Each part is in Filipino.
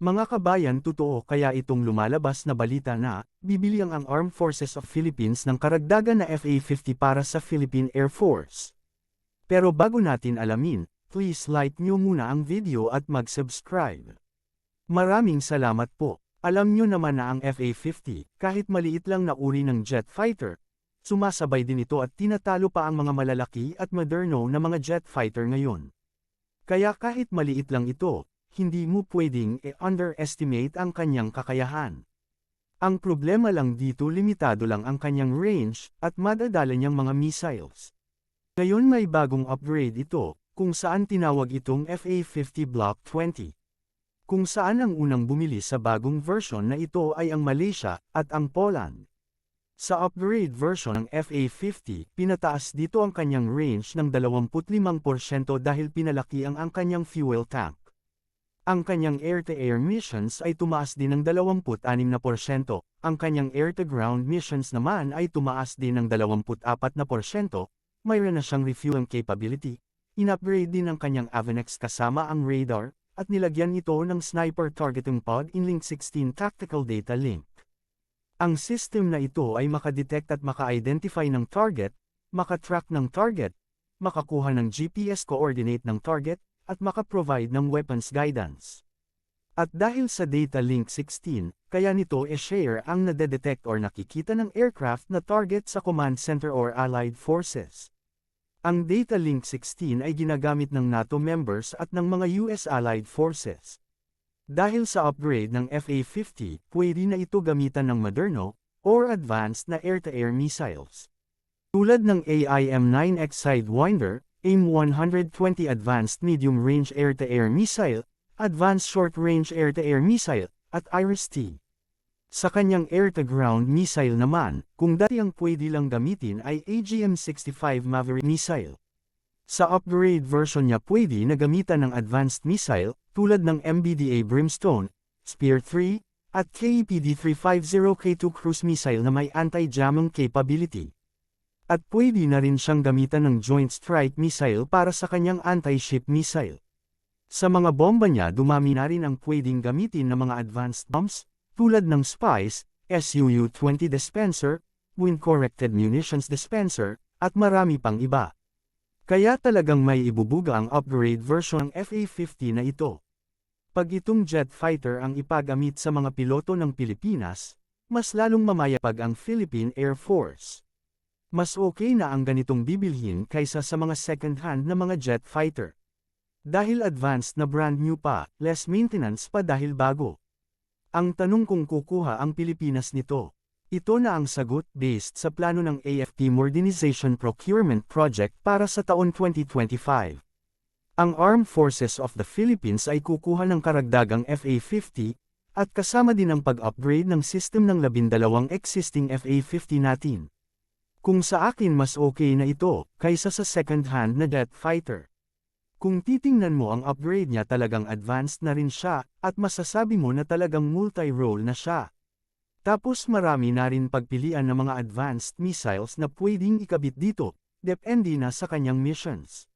Mga kabayan totoo kaya itong lumalabas na balita na, bibili ang Armed Forces of Philippines ng karagdagan na FA-50 para sa Philippine Air Force. Pero bago natin alamin, please like nyo muna ang video at mag-subscribe. Maraming salamat po. Alam nyo naman na ang FA-50, kahit maliit lang na uri ng jet fighter, sumasabay din ito at tinatalo pa ang mga malalaki at moderno na mga jet fighter ngayon. Kaya kahit maliit lang ito, hindi mo pwedeng e-underestimate ang kanyang kakayahan. Ang problema lang dito limitado lang ang kanyang range at madadala niyang mga missiles. Ngayon may bagong upgrade ito, kung saan tinawag itong FA-50 Block 20. Kung saan ang unang bumili sa bagong version na ito ay ang Malaysia at ang Poland. Sa upgrade version ng FA-50, pinataas dito ang kanyang range ng 25% dahil pinalaki ang ang kanyang fuel tank. Ang kanyang air-to-air missions ay tumaas din ng 26%, ang kanyang air-to-ground missions naman ay tumaas din ng 24%, mayroon na siyang refueling capability, in-upgrade din ang kanyang Avenex kasama ang radar, at nilagyan ito ng sniper targeting pod in Link 16 Tactical Data Link. Ang system na ito ay makadetect at maka-identify ng target, makatrack ng target, makakuha ng GPS coordinate ng target, at makaprovide ng weapons guidance. At dahil sa Data Link 16, kaya nito e-share ang nadedetect or nakikita ng aircraft na target sa command center or allied forces. Ang Data Link 16 ay ginagamit ng NATO members at ng mga US allied forces. Dahil sa upgrade ng FA-50, pwede na ito gamitan ng moderno, or advanced na air-to-air missiles. Tulad ng AIM-9X Sidewinder, AIM-120 Advanced Medium Range Air-to-Air Missile, Advanced Short Range Air-to-Air Missile, at IRIS-T. Sa kanyang air-to-ground missile naman, kung dati ang pwede lang gamitin ay AGM-65 Maverick missile. Sa upgrade version niya pwede na gamitan ng advanced missile, tulad ng MBDA Brimstone, Spear 3, at E KEPD-350K2 cruise missile na may anti-jamming capability. At pwede na rin siyang gamitan ng Joint Strike Missile para sa kanyang anti-ship missile. Sa mga bomba niya dumami na rin ang pwedeng gamitin ng mga advanced bombs, tulad ng SPICE, SUU-20 dispenser, wind-corrected munitions dispenser, at marami pang iba. Kaya talagang may ibubuga ang upgrade version ng FA-50 na ito. Pag itong jet fighter ang ipagamit sa mga piloto ng Pilipinas, mas lalong mamayapag ang Philippine Air Force. Mas okay na ang ganitong bibilhin kaysa sa mga second-hand na mga jet fighter. Dahil advanced na brand new pa, less maintenance pa dahil bago. Ang tanong kung kukuha ang Pilipinas nito. Ito na ang sagot based sa plano ng AFP Modernization Procurement Project para sa taon 2025. Ang Armed Forces of the Philippines ay kukuha ng karagdagang FA-50, at kasama din ang pag-upgrade ng system ng labindalawang existing FA-50 natin. Kung sa akin mas okay na ito, kaysa sa second-hand na jet fighter. Kung titingnan mo ang upgrade niya talagang advanced na rin siya, at masasabi mo na talagang multi-role na siya. Tapos marami na rin pagpilian ng mga advanced missiles na pwedeng ikabit dito, depende na sa kanyang missions.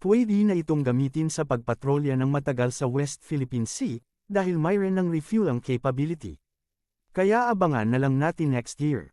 Pwede na itong gamitin sa pagpatrolya ng matagal sa West Philippine Sea, dahil mayroon ng refueling capability. Kaya abangan na lang natin next year.